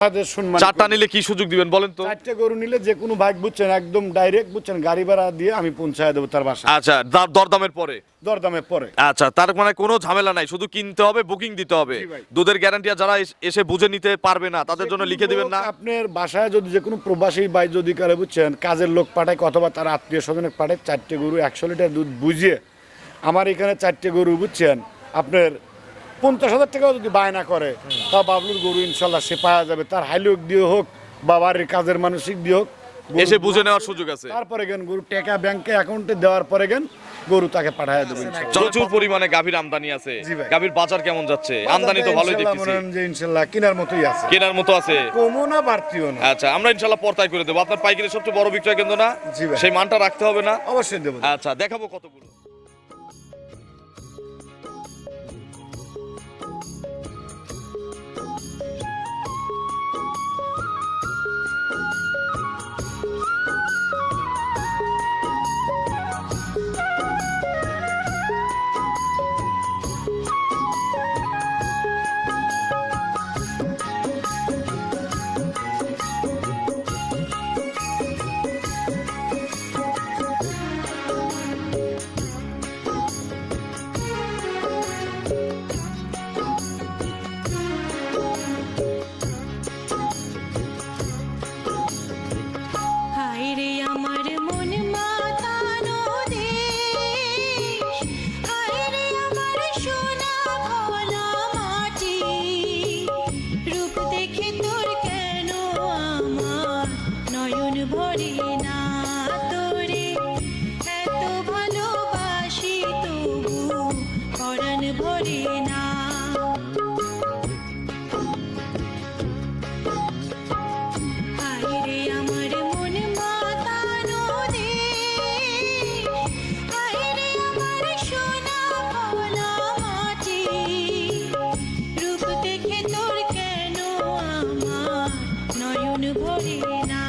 চারটা নিলে কি সুযোগ দিবেন বলেন তো? চারটে গরু নিলে যে কোনো ভাগ বুঝছেন একদম ডাইরেক্ট বুঝছেন গাড়ি ভাড়া দিয়ে আমি পৌঁছায় দেবো তার বাসা আচ্ছা দাম- দরদামের পরে? দরদামে পরে। আচ্ছা তার মানে কোনো ঝামেলা নাই শুধু কিনতে হবে বুকিং দিতে হবে। দুধের গ্যারান্টি যারা এসে বুঝে নিতে পারবে না তাদের জন্য লিখে দিবেন না? আপনার বাসায় যদি যে কোনো প্রবাসী ভাই যদি করে বুঝছেন কাজের লোক পাঠায় অথবা তার আত্মীয় স্বজনে পাঠায় চারটে গরু একশো লিটার দুধ বুঝিয়ে আমার এখানে চারটে গরু বুঝছেন আপনার পঞ্চাশ হাজার টাকাও যদি বায়না করে তা বাবলুর গরু ইনশাল্লাহ সে পাওয়া যাবে। তার হাইলোক দিয়ে হোক বা বাড়ির কাজের মানসিক দিয়ে হোক এসে বুঝে নেওয়ার সুযোগ আছে। তারপরে গেন গরু টাকা ব্যাংকে অ্যাকাউন্টে দেওয়ার পরে গেন গরু তাকে পাঠায় দেবেন প্রচুর পরিমাণে গাভীর আমদানি আছে। গাভীর বাজার কেমন যাচ্ছে? আমদানি তো ভালোই দেখতেছি। যে ইনশাল্লাহ কেনার মতোই আছে। কেনার মতো আছে। কমও না বাড়তিও না। আচ্ছা আমরা ইনশাল্লাহ পর্তায় করে দেবো। আপনার পাইকারি সবচেয়ে বড় বিক্রয় কেন্দ্র না? জি সেই মানটা রাখতে হবে না? অবশ্যই দেবো। আচ্ছা দেখাবো কতগুলো। নয়ন ভরে না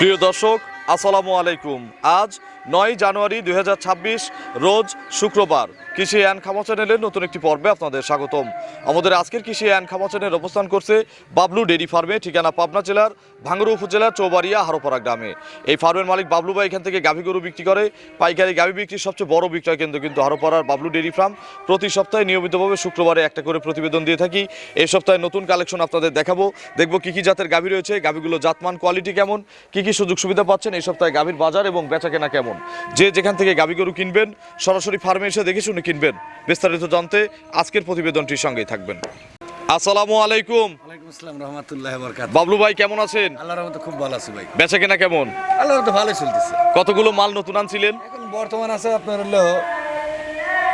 প্রিয় দর্শক আসসালামু আলাইকুম। আজ নয় জানুয়ারি দু হাজার ছাব্বিশ রোজ শুক্রবার। কৃষি অ্যান্ড খামা চ্যানেলের নতুন একটি পর্বে আপনাদের স্বাগতম। আমাদের আজকের কৃষি অ্যান্ড খামা চ্যানেল অবস্থান করছে বাবলু ডেরি ফার্মে, ঠিকানা পাবনা জেলার ভাঙ্গুরু উপজেলার চৌবাড়িয়া হারোপাড়া গ্রামে। এই ফার্মের মালিক বাবলু ভাই এখান থেকে গাভী গরু বিক্রি করে। পাইকারি গাভী বিক্রির সবচেয়ে বড় বিক্রয় কেন্দ্র কিন্তু হারোপাড়ার বাবলু ডেরি ফার্ম। প্রতি সপ্তাহে নিয়মিতভাবে শুক্রবারে একটা করে প্রতিবেদন দিয়ে থাকি। এই সপ্তাহে নতুন কালেকশন আপনাদের দেখাবো। দেখব কি কি জাতের গাভী রয়েছে গাভীগুলো জাতমান, কোয়ালিটি কেমন, কি কি সুযোগ সুবিধা পাচ্ছেন এই সপ্তাহে গাভীর বাজার এবং বেচা কেনা কেমন। যে যেখান থেকে গাভী গরু কিনবেন, সরাসরি ফার্মে এসে দেখে শুনে কিনবেন। বিস্তারিত জানতে আজকের প্রতিবেদনটির সঙ্গেই থাকবেন। আসসালামু আলাইকুম। আসসালাম রহমতুল্লাহ বরকাত বাবলু ভাই কেমন আছেন? আল্লাহর রহমতে খুব ভালো আছি ভাই। বেচা কেনা কেমন? আল্লাহর তো ভালোই চলতেছে। কতগুলো মাল নতুন আনছিলেন? এখন বর্তমান আছে আপনার হলো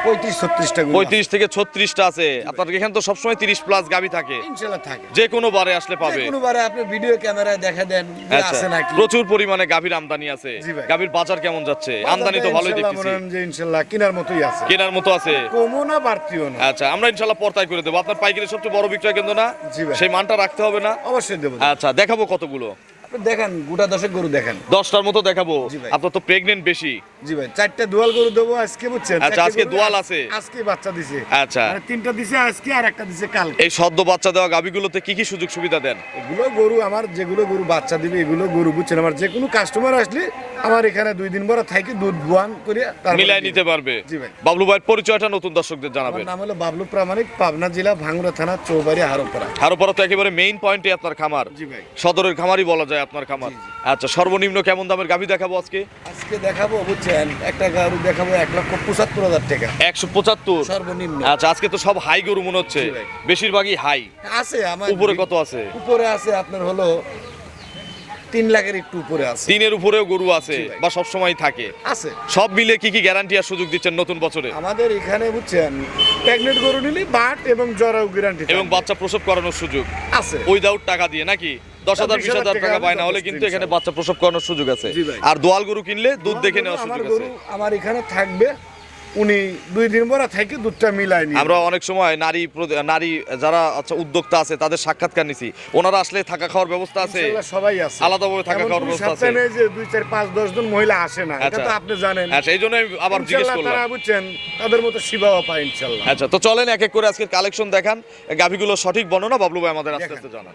পঁয়ত্রিশ ছত্রিশটা পঁয়ত্রিশ থেকে ছত্রিশটা আছে। আপনার এখানে তো সবসময় তিরিশ প্লাস থাকে। ইনশাল্লাহ থাকে। যে কোনো বারে আসলে পাবে। আপনি ভিডিও ক্যামেরায় দেখা দেন যে আচ্ছা। আছে নাকি। প্রচুর পরিমাণে গাভীর আমদানি আছে। জি ভাই। গাভীর বাজার কেমন যাচ্ছে? আমদানি তো ভালোই ইনশাল্লাহ মনে যে ইনশাল্লাহ কেনার মতোই আছে। কেনার মতো আছে। কমও না বাড়তিও না। আচ্ছা আমরা ইনশাল্লাহ পর্তায় করে দেবো। আপনার পাইকারি সবচেয়ে বড় বিক্রয় কেন্দ্র না? জি ভাই। সেই মানটা রাখতে হবে না? অবশ্যই দেবো। আচ্ছা দেখাবো কতগুলো। আপনি দেখেন গোটা দশেক গরু দেখেন। দশটার মতো দেখাবো। আপনার তো প্রেগনেন্ট বেশি। জি ভাই চারটে দোয়াল গরু দেবো আজকে বুঝছেন? আচ্ছা, আজকে দোয়াল আছে? আজকে বাচ্চা দিছে। আচ্ছা। মানে তিনটা দিছে আজকে আর একটা দিছে কালকে। এই সদ্য বাচ্চা দেওয়া কি কি সুযোগ সুবিধা দেন? এগুলো গরু আমার যেগুলো গরু বাচ্চা দিবে এগুলো গরু বুঝছেন? আমার যে কোনো কাস্টমার আসলে আমার এখানে দুই দিন পরে থাকি দুধ বুয়ান করে মিলাই নিতে পারবে। জি ভাই। বাবলু ভাইয়ের পরিচয়টা নতুন দর্শকদের জানাবেন। নাম হলো বাবলু প্রামাণিক পাবনা জেলা ভাঙ্গুরা থানা চৌবাড়ি হারোপাড়া। আরও পরে তো একেবারে মেইন পয়েন্টে আপনার খামার। জি ভাই। সদরের খামারই বলা যায় আপনার খামার। আচ্ছা সর্বনিম্ন কেমন দামের গাভী দেখাবো আজকে? আজকে দেখাবো বুঝছেন একটা গরু দেখাবো এক লক্ষ পঁচাত্তর হাজার টাকা। একশো পঁচাত্তর? সর্বনিম্ন। আচ্ছা আজকে তো সব হাই গরু মনে হচ্ছে। বেশিরভাগই হাই। আছে আমার উপরে কত আছে? উপরে আছে আপনার হলো তিন লাখের একটু উপরে আছে। তিনের উপরেও গরু আছে। বা সবসময় থাকে। আছে। সব মিলে কি কি গ্যারান্টি আর সুযোগ দিচ্ছেন নতুন বছরে? আমাদের এখানে বুঝছেন প্রেগনেন্ট গরু নিলে বাট এবং জ্বরাও গ্যারান্টি এবং বাচ্চা প্রসব করানোর সুযোগ। আছে। উইদাউট টাকা দিয়ে নাকি? দশ হাজার বিশ হাজার টাকা পায় না হলে কিন্তু এখানে বাচ্চা প্রসব করানোর সুযোগ আছে। আর দোয়াল গরু কিনলে দুধ দেখে নেওয়ার সুযোগ আছে। আমার এখানে থাকবে উনি দুই দিন পরে থেকে দুধটা মিলাই নিয়ে আমরা অনেক সময় নারী নারী যারা আচ্ছা উদ্যোক্তা আছে তাদের সাক্ষাৎকার নিছি। ওনারা আসলে থাকা খাওয়ার ব্যবস্থা আছে। সবাই আছে। আলাদাভাবে থাকা খাওয়ার ব্যবস্থা আছে? যে দুই চার পাঁচ দশ জন মহিলা আসে না এটা আচ্ছা। তো আপনি জানেন। আচ্ছা এই জন্য আবার জিজ্ঞেস করলাম। তারা বুঝছেন তাদের মতো শিবাও পায় ইনশাল্লাহ। আচ্ছা তো চলেন এক এক করে আজকের কালেকশন দেখান। গাভিগুলো সঠিক বর্ণনা বাবলু ভাই আমাদের আস্তে আস্তে জানান।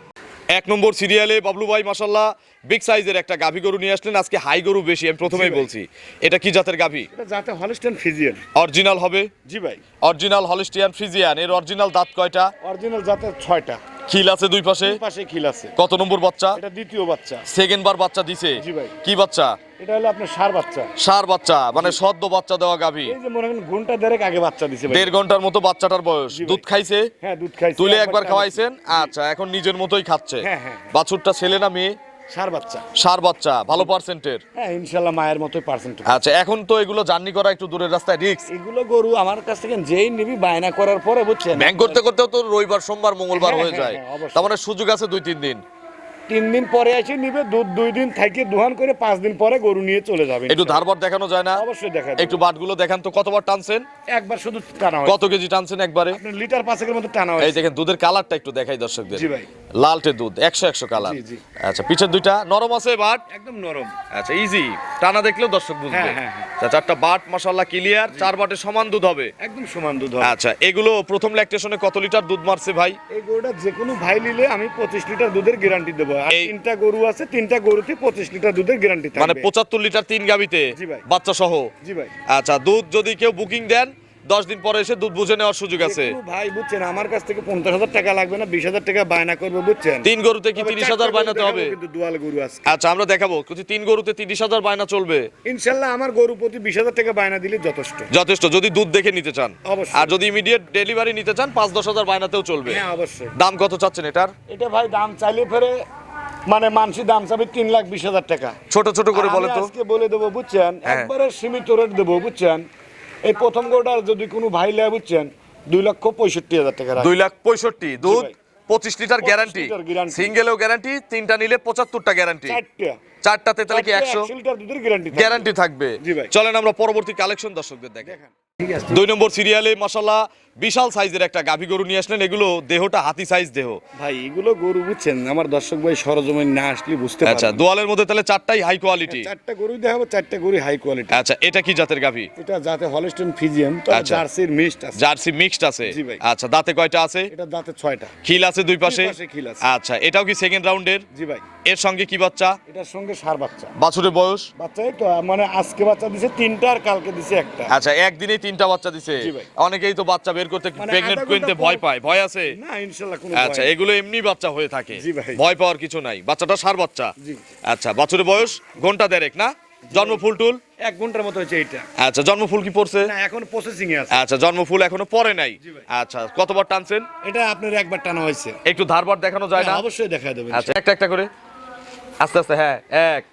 এক নম্বর সিরিয়ালে বাবলু ভাই মাসাল্লাহ বিগ সাইজের একটা গাভী গরু নিয়ে আসলেন। আজকে হাই গরু বেশি আমি প্রথমেই বলছি। এটা কি জাতের গাভী? এটা হলিস্টিয়ান ফ্রিজিয়ান অরিজিনাল হবে? জি ভাই। অরিজিনাল হলিস্টিয়ান ফ্রিজিয়ান এর অরিজিনাল দাঁত কয়টা? অরিজিনাল জাতের ছয়টা। খিল আছে দুই পাশে? পাশে খিল আছে। কত নম্বর বাচ্চা? এটা দ্বিতীয় বাচ্চা। সেকেন্ড বার বাচ্চা দিছে। জি ভাই। কি বাচ্চা? এটা হলো আপনার সার বাচ্চা। সার বাচ্চা মানে সদ্য বাচ্চা দেওয়া গাভী। এই যে মনে করেন ঘণ্টা দেড়েক আগে বাচ্চা দিছে ভাই। দেড় ঘণ্টার মতো বাচ্চাটার বয়স। দুধ খাইছে? হ্যাঁ দুধ খাইছে। তুলে একবার খাওয়াইছেন? আচ্ছা এখন নিজের মতোই খাচ্ছে। হ্যাঁ, হ্যাঁ। বাছুরটা ছেলে না মেয়ে? সার বাচ্চা। সার বাচ্চা ভালো পার্সেন্টের হ্যাঁ ইনশাল্লাহ মায়ের মতোই পার্সেন্ট আচ্ছা এখন তো এগুলো জার্নি করা একটু দূরের রাস্তায় রিক্স এগুলো গরু আমার কাছ থেকে যেই নিবি বায়না করার পরে বুঝছেন। ব্যাংক করতে করতেও তো রবিবার সোমবার মঙ্গলবার হ্যাঁ, হয়ে হ্যাঁ, যায়। হ্যাঁ, তার মানে সুযোগ আছে দুই তিন দিন। তিন দিন পরে এসে নিবে দুধ দুই দিন থেকে দুহান করে পাঁচ দিন পরে গরু নিয়ে চলে যাবে। একটু ধারবার দেখানো যায় না? অবশ্যই দেখা একটু বাটগুলো দেখান তো কতবার টানছেন? একবার শুধু টানা হয়। কত কেজি টানছেন একবারে? লিটার পাঁচেকের মতো টানা এই দেখেন দুধের কালারটা একটু দেখাই দর্শকদের। জি ভাই। লালটে দুধ একশো একশো কালার। আচ্ছা পিছের দুইটা নরম আছে বাট? একদম নরম। আচ্ছা ইজি টানা দেখলেও দর্শক বুঝবে। হ্যাঁ, হ্যাঁ, হ্যাঁ। আচ্ছা, চারটা বাট মশাল্লা ক্লিয়ার চার বাটে সমান দুধ হবে। একদম সমান দুধ হবে। আচ্ছা এগুলো প্রথম ল্যাকটেশনে কত লিটার দুধ মারছে ভাই? এই গরুটা যে কোনো ভাই নিলে আমি পঁচিশ লিটার দুধের গ্যারান্টি দেবো তিনটা গরু আছে তিনটা গরুতে পঁচিশ লিটার দুধের গ্যারান্টি মানে পঁচাত্তর লিটার তিন গাবিতে? ভাই। বাচ্চা সহ? জি ভাই। আচ্ছা দুধ যদি কেউ বুকিং দেন দশ দিন পরে এসে দুধ বুঝে নেওয়ার সুযোগ আছে। ভাই বুঝছেন আমার কাছ থেকে পঞ্চাশ হাজার টাকা লাগবে না বিশ হাজার টাকা বায়না করবে বুঝছেন? তিন গরুতে কি তিরিশ হাজার গরু বায়নাতে হবে? দুয়াল গরু আছে। আচ্ছা আমরা দেখাবো। তিন গরুতে তিরিশ হাজার বায়না চলবে? ইনশাল্লাহ আমার গরু প্রতি বিশ হাজার টাকা বায়না দিলে যথেষ্ট। যথেষ্ট যদি দুধ দেখে নিতে চান। অবশ্যই। আর যদি ইমিডিয়েট ডেলিভারি নিতে চান পাঁচ দশ হাজার বায়নাতেও চলবে। হ্যাঁ অবশ্যই। দাম কত চাচ্ছেন এটার? এটা ভাই দাম চাইলে ফেরে মানে মানসি দাম চাবে তিন লাখ বিশ হাজার টাকা। ছোট ছোট করে বলে তো। আজকে বলে দেবো বুঝছেন? হ্যাঁ। একবারে সীমিত রেট দেবো বুঝছেন? এই প্রথম গোটার যদি কোনো ভাই লেয় বুঝছেন দুই লক্ষ পঁয়ষট্টি হাজার টাকা দুই লাখ পঁয়ষট্টি। দুধ। পঁচিশ লিটার গ্যারান্টি সিঙ্গেলও সিঙ্গেলেও গ্যারান্টি তিনটা নিলে পঁচাত্তরটা গ্যারান্টি চারটা। চারটাতে তাহলে কি একশো? গ্যারান্টি থাকবে। চলেন আমরা পরবর্তী কালেকশন দর্শকদের দেখেন। দুই নম্বর সিরিয়ালে মাসাল্লাহ বিশাল সাইজের একটা গাভী গরু নিয়ে আসলেন। এগুলো দেহটা হাতি সাইজ দেহ। ভাই এগুলো গরু বুঝছেন আমার দর্শক ভাই সরজমিন না আসলে বুঝতে আচ্ছা দোয়ালের মধ্যে তাহলে চারটাই হাই কোয়ালিটি চারটা গরু দেখাবো চারটা গরু হাই কোয়ালিটি আচ্ছা এটা কি জাতের গাভী? এটা যাতে হলস্টেন ফিজিয়াম তো। জার্সির মিক্সড আছে। জার্সি মিক্সড আছে। জি ভাই। আচ্ছা দাঁতে কয়টা আছে? এটা দাঁতে ছয়টা। খিল আছে দুই পাশে দুই পাশে? খিল আছে। আচ্ছা এটাও কি সেকেন্ড রাউন্ডের জি ভাই। এর সঙ্গে কি বাচ্চা? এটার সঙ্গে সার বাচ্চা। বাছুরের বয়স? বাচ্চা এই তো মানে আজকে বাচ্চা দিছে তিনটা আর কালকে দিছে একটা। আচ্ছা একদিনে তিনটা বাচ্চা দিছে? অনেকেই তো বাচ্চা বের করতে মানে ঘণ্টা ভয় পায়। ভয় আছে? না ইনশাল্লাহ কোনো আচ্ছা। এগুলো এমনি বাচ্চা হয়ে থাকে। ভয় পাওয়ার কিছু নাই। বাচ্চাটা সার বাচ্চা। আচ্ছা বাছুরের বয়স? ঘণ্টা দেড়েক না? জন্ম ফুল টুল? এক ঘণ্টার মতো হচ্ছে এইটা। আচ্ছা জন্ম ফুল কি পড়ছে? না এখন প্রসেসিং এ আছে। আচ্ছা জন্ম ফুল এখনও পরে নাই? আচ্ছা কতবার টানছেন? এটা আপনার একবার টানা হয়েছে। একটু ধারবার দেখানো যায় না? হ্যাঁ, অবশ্যই দেখা দেবেন আচ্ছা একটা একটা করে। আস্তে আস্তে হ্যাঁ এক।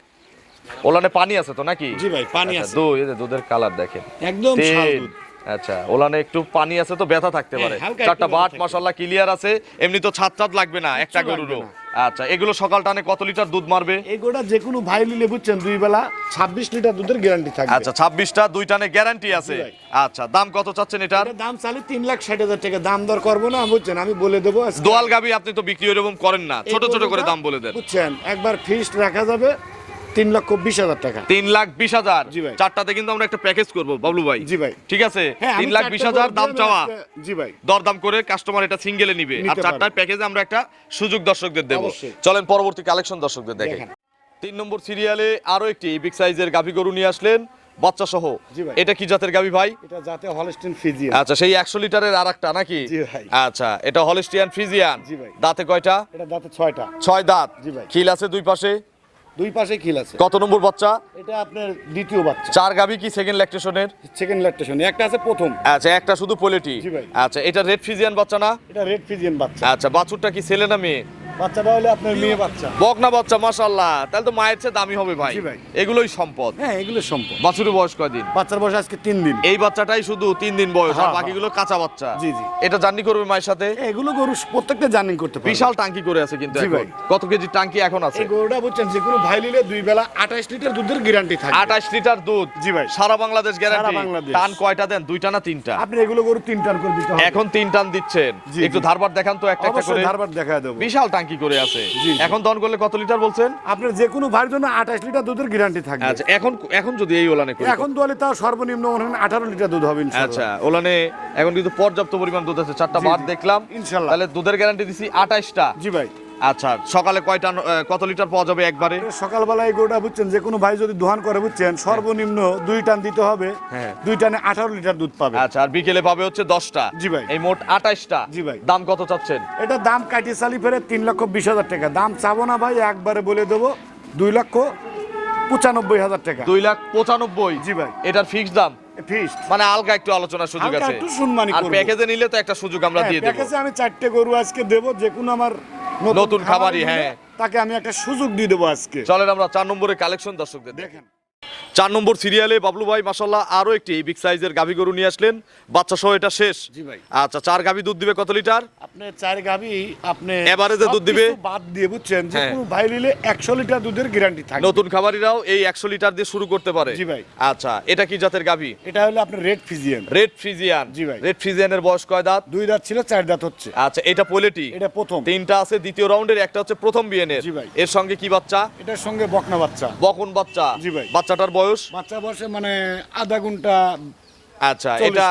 ওলানে পানি আছে তো নাকি? জি ভাই, পানি আচ্ছা, আছে। দুই এই যে দুধের কালার দেখেন। একদম শাল দুধ। আচ্ছা ওলানে একটু পানি আছে তো ব্যথা থাকতে হ্যাঁ, পারে। চারটা বাট মাশাআল্লাহ ক্লিয়ার আছে। এমনি তো ছাদ ছাদ লাগবে না একটা গরুরও। আচ্ছা এগুলো সকাল টানে কত লিটার দুধ মারবে? এগুলো যে কোনো ভাই নিলে বুঝছেন দুই বেলা ছাব্বিশ লিটার দুধের গ্যারান্টি থাকবে। আচ্ছা ছাব্বিশটা দুই টানে গ্যারান্টি আছে। আচ্ছা দাম কত চাচ্ছেন এটার? দাম চালে তিন লাখ ষাট হাজার টাকা। দাম দর করব না বুঝছেন আমি বলে দেবো। দোয়াল গাবি আপনি তো বিক্রি এরকম করেন না। ছোট ছোট করে দাম বলে দেন। বুঝছেন একবার ফিক্সড রাখা যাবে। তিন লক্ষ বিশ হাজার টাকা। তিন লাখ বিশ হাজার? জি ভাই। চারটাতে কিন্তু আমরা একটা প্যাকেজ করব বাবলু ভাই। জি ভাই। ঠিক আছে? হ্যাঁ, তিন লাখ বিশ হাজার দাম চাওয়া। জি ভাই। দরদাম করে কাস্টমার এটা সিঙ্গেলে নিবে। আর চারটার প্যাকেজে আমরা একটা সুযোগ দর্শকদের দেব। চলেন পরবর্তী কালেকশন দর্শকদের দেখেন। তিন নম্বর সিরিয়ালে আরও একটি বিগ সাইজের গাভী গরু নিয়ে আসলেন বাচ্চা সহ। এটা কি জাতের গাভী ভাই? এটা যাতে হলস্টেন ফিজিয়াম আচ্ছা সেই একশো লিটারের আর একটা নাকি? জি ভাই। আচ্ছা এটা হলিস্টিয়ান ফ্রিজিয়ান জি ভাই। দাঁতে কয়টা? এটা দাঁতে ছয়টা। ছয় দাঁত। জি ভাই। খিল আছে দুই পাশে? দুই পাশে খিল আছে। কত নম্বর বাচ্চা? এটা আপনার দ্বিতীয় বাচ্চা। চার গাবি কি সেকেন্ড ল্যাকটেশনের সেকেন্ড ল্যাকটেশন একটা আছে প্রথম। আচ্ছা একটা শুধু পোলেটি। আচ্ছা এটা রেড ফ্রিজিয়ান বাচ্চা না? এটা রেড ফিজিয়ান বাচ্চা। আচ্ছা বাছুরটা কি ছেলে না মেয়ে? বাচ্চাটা হলে আপনার মেয়ে বাচ্চা। বকনা বাচ্চা মাশাল্লাহ তাহলে তো মায়ের চেয়ে দামি হবে ভাই। ভাই। এগুলোই সম্পদ। হ্যাঁ এগুলো সম্পদ। বাছুরের বয়স কয়দিন? বাচ্চার বয়স আজকে তিন দিন। এই বাচ্চাটাই শুধু তিন দিন বয়স আর হ্যাঁ, বাকিগুলো কাঁচা বাচ্চা। জি, জি। এটা জার্নি করবে মায়ের সাথে? এগুলো গরু প্রত্যেকটা জার্নিং করতে পারে বিশাল টাঙ্কি করে আছে কিন্তু জি এখন। ভাই। কত কেজি টাঙ্কি এখন আছে? এই গরুটা বুঝছেন যে কোনো ভাই নিলে দুই বেলা আঠাশ লিটার দুধের গ্যারান্টি থাকে। আঠাশ লিটার দুধ? জি ভাই। সারা বাংলাদেশ গ্যারান্টি বাংলাদেশ। টান কয়টা দেন? দুইটা না তিনটা? আপনি এগুলো গরু তিন টান করে দিতে হবে। এখন তিন টান দিচ্ছেন। জি, একটু জি। ধারবার দেখান তো একটা একটা অবশ্যই করে। ধারবার দেখা দেবো। বিশাল টাঙ্কি করে আছে। এখন দন করলে কত লিটার বলছেন? আপনার যে কোনো ভাইয়ের জন্য আঠাশ লিটার দুধের গ্যারান্টি থাকে আচ্ছা এখন এখন যদি এই ওলানে করি এখন দোয়ালে তাও সর্বনিম্ন আঠারো লিটার দুধ হবে। আচ্ছা ওলানে এখন কিন্তু পর্যাপ্ত পরিমাণ দুধ আছে। চারটা বার দেখলাম। ইনশাল্লাহ। তাহলে দুধের গ্যারান্টি দিছি আঠাশটা। জি ভাই। আচ্ছা সকালে কয়টা কত লিটার পাওয়া যাবে একবারে? সকালবেলা এই গরুটা বুঝছেন যে কোনো ভাই যদি দোহান করে বুঝছেন সর্বনিম্ন দুই টান দিতে হবে হ্যাঁ। দুই টানে আঠারো লিটার দুধ পাবে। আচ্ছা আর বিকেলে পাবে হচ্ছে দশটা। জি ভাই। এই মোট আঠাশটা জি ভাই। দাম কত চাচ্ছেন? এটা দাম কাটিয়ে চালি ফেরে তিন লক্ষ বিশ হাজার টাকা। দাম চাবো না ভাই একবারে বলে দেবো দুই লক্ষ পঁচানব্বই হাজার টাকা। দুই লাখ পঁচানব্বই? জি ভাই। এটার ফিক্স দাম? মানে আলগা একটু আলোচনার সুযোগ আছে। আর প্যাকেজে নিলে তো একটা সুযোগ আমরা দিয়ে দেবো। প্যাকেজে আমি চারটে গরু আজকে দেবো যে কোনো আমার নতুন খাবারই হ্যাঁ। তাকে আমি একটা সুযোগ দিয়ে দেবো আজকে। চলেন আমরা চার নম্বরে কালেকশন দর্শকদের দেখেন। দেখেন চার নম্বর সিরিয়ালে বাবলু ভাই মাসাল্লাহ আরও একটি বিগ সাইজের গাভী গরু নিয়ে আসলেন। বাচ্চা সহ এটা শেষ। জি ভাই। আচ্ছা চার গাভী দুধ দিবে কত লিটার? আপনি চার গাবি আপনি Average এ দুধ দিবে? বাদ দিয়ে বুঝছেন যে হ্যাঁ। কোনো ভাই নিলে একশো লিটার দুধের গ্যারান্টি থাকে নতুন খামারিরাও এই একশো লিটার দিয়ে শুরু করতে পারে। জি ভাই। আচ্ছা এটা কি জাতের গাভী? এটা হলো আপনার রেড ফিজিয়ান রেড ফ্রিজিয়ান জি ভাই। রেড ফ্রিজিয়ানের বয়স কয় দাঁত? দুই দাঁত ছিল চার দাঁত হচ্ছে। আচ্ছা এটা পোলেটি? এটা প্রথম। তিনটা আছে দ্বিতীয় রাউন্ডের একটা হচ্ছে প্রথম বিয়েনের জি ভাই। এর সঙ্গে কি বাচ্চা? এটার সঙ্গে বকনা বাচ্চা। বকন বাচ্চা। জি ভাই। বাচ্চাটার বয়স? বাচ্চা বয়সে মানে আধা ঘণ্টা আচ্ছা এটা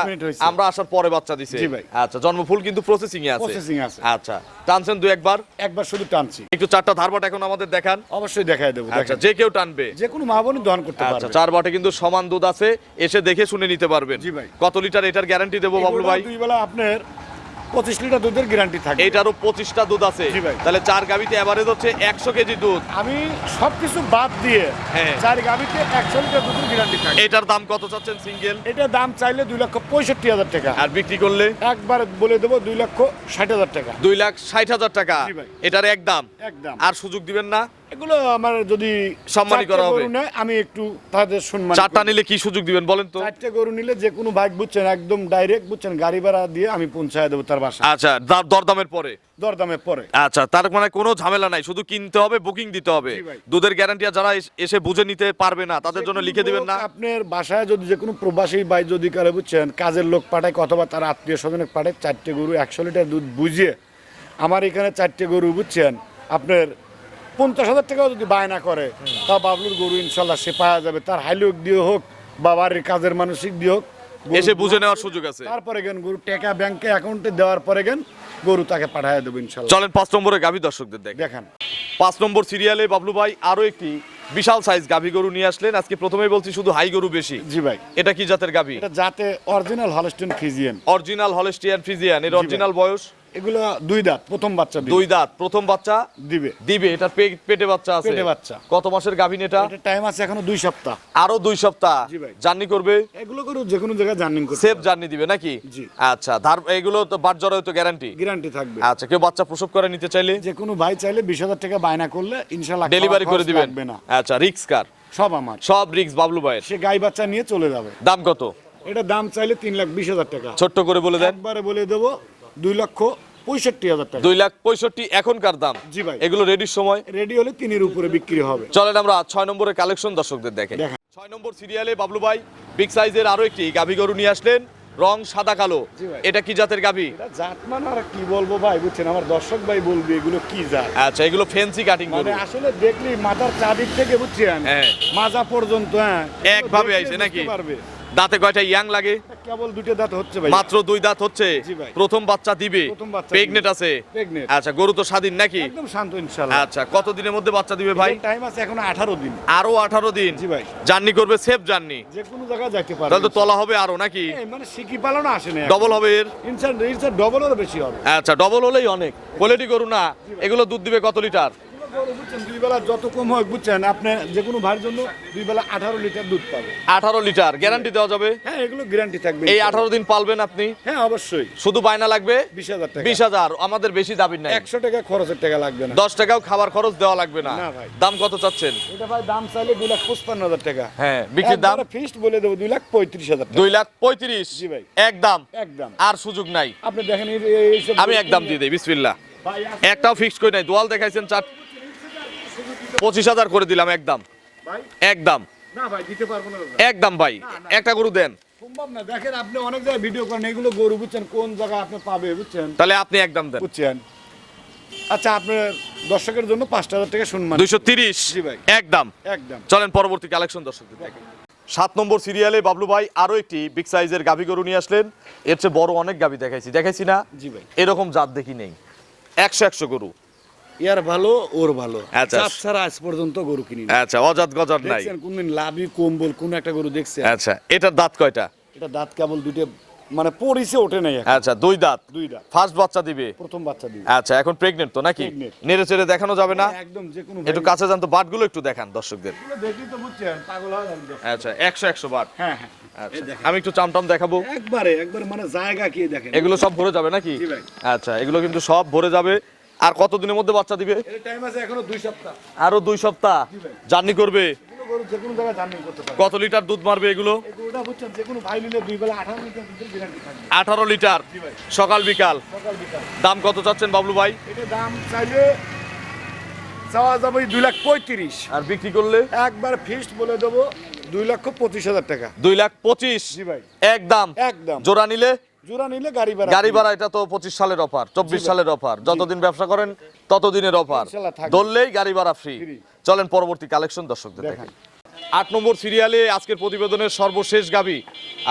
আমরা আসার পরে বাচ্চা দিছে। আচ্ছা জন্মফুল কিন্তু প্রসেসিং এ আছে। এ আছে। আচ্ছা টানছেন দুই একবার? একবার শুধু টানছি। একটু চারটা ধারবাট এখন আমাদের দেখান। অবশ্যই দেখাই দেবো আচ্ছা যে কেউ টানবে। যে কোনো মা দহন করতে আচ্ছা চার বাটে কিন্তু সমান দুধ আছে এসে দেখে শুনে নিতে পারবেন। জি ভাই। কত লিটার এটার গ্যারান্টি দেবো বাবলু ভাই? দুই বেলা আপনার পঁচিশ লিটার দুধের গ্যারান্টি থাকে এটারও পঁচিশটা দুধ আছে। তাহলে চার গাবিতে অ্যাভারেজ হচ্ছে একশো কেজি দুধ। আমি সবকিছু বাদ দিয়ে হ্যাঁ। চার গাবিতে একশো লিটার দুধের গ্যারান্টি থাকে এটার দাম কত চাচ্ছেন সিঙ্গেল এটার দাম চাইলে দুই লক্ষ পঁয়ষট্টি হাজার টাকা। আর বিক্রি করলে? একবার বলে দেবো দুই লক্ষ ষাট হাজার টাকা। দুই লাখ ষাট হাজার টাকা। এটার এক দাম। একদম আর সুযোগ দিবেন না? এগুলো আমার যদি সম্মানী করা হবে। আমি একটু তাদের সম্মান চারটা নিলে কি সুযোগ দিবেন বলেন তো? চারটে গরু নিলে যে কোনো বাইক বুঝছেন একদম ডাইরেক্ট বুঝছেন গাড়ি ভাড়া দিয়ে আমি পৌঁছায় দেবো তার বাসা আচ্ছা দরদামের পরে? দরদামে পরে। আচ্ছা তার মানে কোনো ঝামেলা নাই শুধু কিনতে হবে বুকিং দিতে হবে। ভাই। দুধের গ্যারান্টি যারা এসে বুঝে নিতে পারবে না তাদের জন্য লিখে দিবেন না। আপনার বাসায় যদি যে কোনো প্রবাসী বাই যদি করে বুঝছেন কাজের লোক পাঠায় অথবা তার আত্মীয় স্বজনে পাঠায় চারটে গরু একশো লিটার দুধ বুঝিয়ে আমার এখানে চারটে গরু বুঝছেন আপনার পঞ্চাশ হাজার টাকাও যদি বায়না করে তা বাবলুর গরু ইনশাল্লাহ সে পাওয়া যাবে। তার হাইলোক দিয়ে হোক বা বাড়ির কাজের মানসিক দিয়ে হোক এসে বুঝে নেওয়ার সুযোগ আছে। তারপরে গেন গরু টাকা ব্যাংকে অ্যাকাউন্টে দেওয়ার পরে গেন গরু তাকে পাঠায় দেবো ইনশাল্লাহ। চলেন পাঁচ নম্বরে গাভী দর্শকদের দেখ। দেখেন। পাঁচ নম্বর সিরিয়ালে বাবলু ভাই আরও একটি বিশাল সাইজ গাভী গরু নিয়ে আসলেন। আজকে প্রথমেই বলছি শুধু হাই গরু বেশি। জি ভাই। এটা কি জাতের গাভী? এটা যাতে original Holstein Friesian original Holstein Friesian এর। অরিজিনাল বয়স? এগুলো দুই দাঁত প্রথম বাচ্চা দুই দাঁত প্রথম বাচ্চা দিবে। দিবে এটা পেটে বাচ্চা আছে। পেটে বাচ্চা। কত মাসের গাভীন এটা? টাইম আছে এখনও দুই সপ্তাহ। আরও দুই সপ্তাহ। জার্নি করবে? এগুলো করে যে কোনো জায়গায় জার্নিং করতে সেফ জার্নি দিবে নাকি? আচ্ছা ধার এগুলো তো বাট জরায় তো গ্যারান্টি গ্যারান্টি থাকবে। আচ্ছা কেউ বাচ্চা প্রসব করে নিতে চাইলে? যে কোনো ভাই চাইলে বিশ হাজার টাকা বায়না করলে ইনশাল্লাহ ডেলিভারি করে দিবেন। না। আচ্ছা রিক্স কার? সব আমার। সব রিক্স বাবলু ভাইয়ের। সে গাই বাচ্চা নিয়ে চলে যাবে। দাম কত? এটা দাম চাইলে তিন লাখ বিশ হাজার টাকা। ছোট্ট করে বলে দেন। একবারে বলে দেবো দুই লক্ষ পঁয়ষট্টি হাজার টাকা। দুই লাখ পঁয়ষট্টি এখনকার দাম। জি ভাই। এগুলো রেডির সময়। রেডি হলে তিনের উপরে বিক্রি হবে। চলেন আমরা ছয় নম্বরের কালেকশন দর্শকদের দেখান। ছয় নম্বর সিরিয়ালে বাবলু ভাই বিগ সাইজের আরও একটি গাভী গরু নিয়ে আসলেন। রং সাদা কালো। এটা কি জাতের গাভী? জাত মানে আর কি বলব ভাই বুঝছেন? আমার দর্শক ভাই বলবে এগুলো কি জাত? আচ্ছা এগুলো ফেন্সি কাটিং মানে আসলে দেখলি মাথার চাঁদিক থেকে বুঝছেন? হ্যাঁ। মাজা পর্যন্ত হ্যাঁ। একভাবে আইছে নাকি? পারবে। দাঁতে কয়টা ইয়াং লাগে? কেবল দুটো দাঁত হচ্ছে ভাই। মাত্র দুই দাঁত হচ্ছে? প্রথম বাচ্চা দিবে? প্রেগনেট আছে। আচ্ছা গরু তো স্বাধীন নাকি? একদম শান্ত ইনশাল্লাহ আচ্ছা কত দিনের মধ্যে বাচ্চা দিবে ভাই? টাইম আছে এখন আঠারো দিন। আরও আঠারো দিন? জি ভাই। জার্নি করবে সেফ জার্নি? যে কোনো জায়গায় যাইতে পারবে। তাহলে তো তলা হবে আরও নাকি? মানে সিকি পালন আসে না ডবল হবে এর? ইনসান ইনসান ডবলেরও বেশি হবে। আচ্ছা ডবল হলেই অনেক। কোয়ালিটি গরু না। এগুলো দুধ দিবে কত লিটার? বুঝছেন? দুই বেলা যত কম হোক বুঝছেন আপনি যে কোনো ভাইয়ের জন্য দুই বেলা আঠারো লিটার দুধ পাবে আঠারো লিটার গ্যারান্টি দেওয়া যাবে? হ্যাঁ এগুলো গ্যারান্টি থাকবে। এই আঠারো দিন পালবেন আপনি? হ্যাঁ অবশ্যই। শুধু বায়না লাগবে? বিশ হাজার টাকা। বিশ হাজার আমাদের বেশি দাবি নাই। একশো টাকা খরচের টাকা লাগবে না। দশ টাকাও খাবার খরচ দেওয়া লাগবে না। না ভাই। দাম কত চাচ্ছেন? এটা ভাই দাম চাইলে দুই লাখ পঁচপান্ন হাজার টাকা। হ্যাঁ বিক্রির দাম? ফিক্সড বলে দেবো দুই লাখ পঁয়ত্রিশ হাজার দুই লাখ পঁয়ত্রিশ? জি ভাই। একদম একদম। আর সুযোগ নাই। আপনি দেখেন আমি একদম দিয়ে দিই একটাও ফিক্সড করে নাই। দোয়াল দেখাইছেন চার পঁচিশ হাজার করে দিলাম একদম। একদম। একদম ভাই একটা গরু দেন। দেখেন আপনি অনেক জায়গায় ভিডিও করেন এগুলো গরু বুঝছেন? কোন জায়গায় আপনি পাবে বুঝছেন? তাহলে আপনি একদম দেন। বুঝছেন? আচ্ছা আপনার দর্শকের জন্য হাজার টাকা দুইশো তিরিশ। একদম। একদম। চলেন পরবর্তী কালেকশন দর্শকদের দেখেন সাত নম্বর সিরিয়ালে বাবলু ভাই আরও একটি বিগ সাইজের গাভী গরু নিয়ে আসলেন। এর চেয়ে বড় অনেক গাভী দেখাইছি। দেখাইছি না? জি ভাই। এরকম জাত দেখি নেই। একশো একশো গরু। ইয়ার ভালো ওর ভালো। আচ্ছা। ছাড়া আজ পর্যন্ত গরু কিনি আচ্ছা অজাত গজাত নাই। কোনদিন কম্বল কোন একটা গরু দেখছেন? আচ্ছা এটার দাঁত কয়টা? এটা দাঁত কেবল দুইটা মানে পরিছে ওঠে নাই আচ্ছা দুই দাঁত। দুই দাঁত। ফার্স্ট বাচ্চা দিবে? প্রথম বাচ্চা দিবে। আচ্ছা এখন তো নাকি? নেড়ে চেড়ে দেখানো যাবে না? একদম যে কোনো একটু কাছে যান তো বাটগুলো একটু দেখান দর্শকদের। দেখি তো বুঝছেন পাগল হয় আচ্ছা একশো একশো বাট। হ্যাঁ হ্যাঁ। আচ্ছা আমি একটু চামটাম দেখাবো। একবারে একবারে মানে জায়গা কি দেখেন? এগুলো সব ভরে যাবে নাকি? আচ্ছা এগুলো কিন্তু সব ভরে যাবে। আর কত দিনের মধ্যে বাচ্চা দিবে? আরও দুই সপ্তাহ। জার্নি করবে? কত লিটার দুধ মারবে এগুলো? আঠারো লিটার। সকাল বিকাল? দাম কত চাচ্ছেন বাবলু ভাই? দাম চাইলে চাওয়া যাবে দুই লাখ পঁয়ত্রিশ। আর বিক্রি করলে? একবার ফিক্সড বলে দেবো দুই লক্ষ পঁচিশ হাজার টাকা। দুই লাখ পঁচিশ। ভাই। একদম একদম জোড়া নিলে? জোড়া নিলে গাড়ি ভাড়া গাড়ি ভাড়া এটা তো পঁচিশ সালের অফার চব্বিশ সালের অফার। যতদিন ব্যবসা করেন ততদিনের অফার। ধরলেই গাড়ি ভাড়া ফ্রি। চলেন পরবর্তী কালেকশন দর্শকদের দেখান। আট নম্বর সিরিয়ালে আজকের প্রতিবেদনের সর্বশেষ গাবি।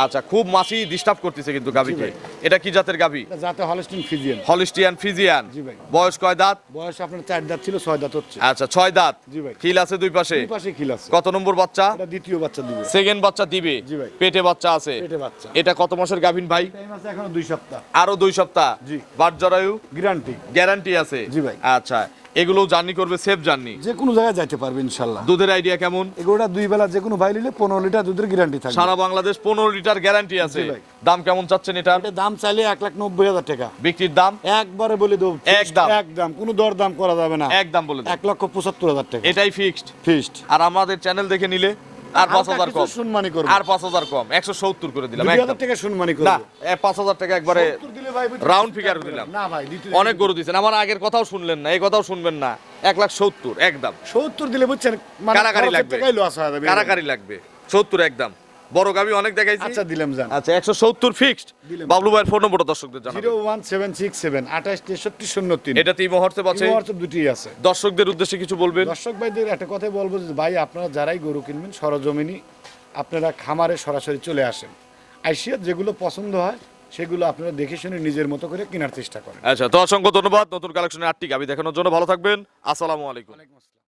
আচ্ছা খুব মাসি ডিস্টার্ব করতেছে কিন্তু গাবিকে। এটা কি জাতের গাবি? যাতে হলস্টিন ফিজিয়ান হলিস্টিয়ান ফিজিয়ান জি ভাই। বয়স কয় দাঁত? বয়স আপনার চার দাঁত ছিল ছয় দাঁত হচ্ছে। আচ্ছা ছয় দাঁত। জি ভাই। খিল আছে দুই পাশে? দুই পাশে খিল আছে। কত নম্বর বাচ্চা? এটা দ্বিতীয় বাচ্চা দিবে। সেকেন্ড বাচ্চা দিবে। জি ভাই। পেটে বাচ্চা আছে। পেটে বাচ্চা। এটা কত মাসের গাভিন ভাই? টাইম আছে এখনও দুই সপ্তাহ। আরও দুই সপ্তাহ। জি। বাট জরায়ু? গ্যারান্টি গ্যারান্টি আছে। জি ভাই। আচ্ছা। এগুলো জার্নি করবে সেফ জার্নি। যে কোনো জায়গায় যাইতে পারবে ইনশাল্লাহ। দুধের আইডিয়া কেমন? এগুলোটা দুই বেলা যে কোনো ভাই নিলে পনেরো লিটার দুধের গ্যারান্টি থাকে সারা বাংলাদেশ পনেরো লিটার গ্যারান্টি আছে। দাম কেমন চাচ্ছেন এটা? এটা দাম চাইলে এক লাখ নব্বই হাজার টাকা। বিক্রির দাম? একবারে বলে দেবো। একদম। একদম কোনো দর দাম করা যাবে না। একদম বলে এক লক্ষ পঁচাত্তর হাজার টাকা। এটাই ফিক্সড ফিক্সড আর আমাদের চ্যানেল দেখে নিলে আর পাঁচ হাজার কম। সম্মানি করব। আর পাঁচ হাজার কম। একশো সত্তর করে দিলাম হাজার টাকা সম্মানী না পাঁচ হাজার টাকা একবারে রাউন্ড figure দিলাম। না ভাই অনেক গরু দিচ্ছেন আমার আগের কথাও শুনলেন না এই কথাও শুনবেন না। এক লাখ সত্তর একদম। সত্তর দিলে বুঝছেন মানে কারাকারি লাগবে। কারাকারি লাগবে। সত্তর একদম। বড় গাবি অনেক দেখাইছি। আচ্ছা দিলাম জান। আচ্ছা একশো সত্তর ফিক্সড বাবলু ভাইয়ের ফোন নম্বরটা দর্শকদের জিরো জানাবেন ওয়ান সেভেন সিক্স সেভেন আঠাশ তেষট্টি শূন্য তিন। এটা তিন হোয়াটসঅ্যাপ আছে হোয়াটসঅ্যাপ দুটি আছে। দর্শকদের উদ্দেশ্যে কিছু বলবেন। দর্শক ভাইদের একটা বলব যে ভাই আপনারা যারাই গরু কিনবেন সরজমিনি আপনারা খামারে সরাসরি চলে আসেন। আইসিয়া যেগুলো পছন্দ হয় সেগুলো আপনারা দেখে শুনে নিজের মতো করে কেনার চেষ্টা করেন। আচ্ছা তো অসংখ্য ধন্যবাদ। নতুন কালেকশনের আটটি গাবি দেখানোর জন্য ভালো থাকবেন। আসসালামু আলাইকুম।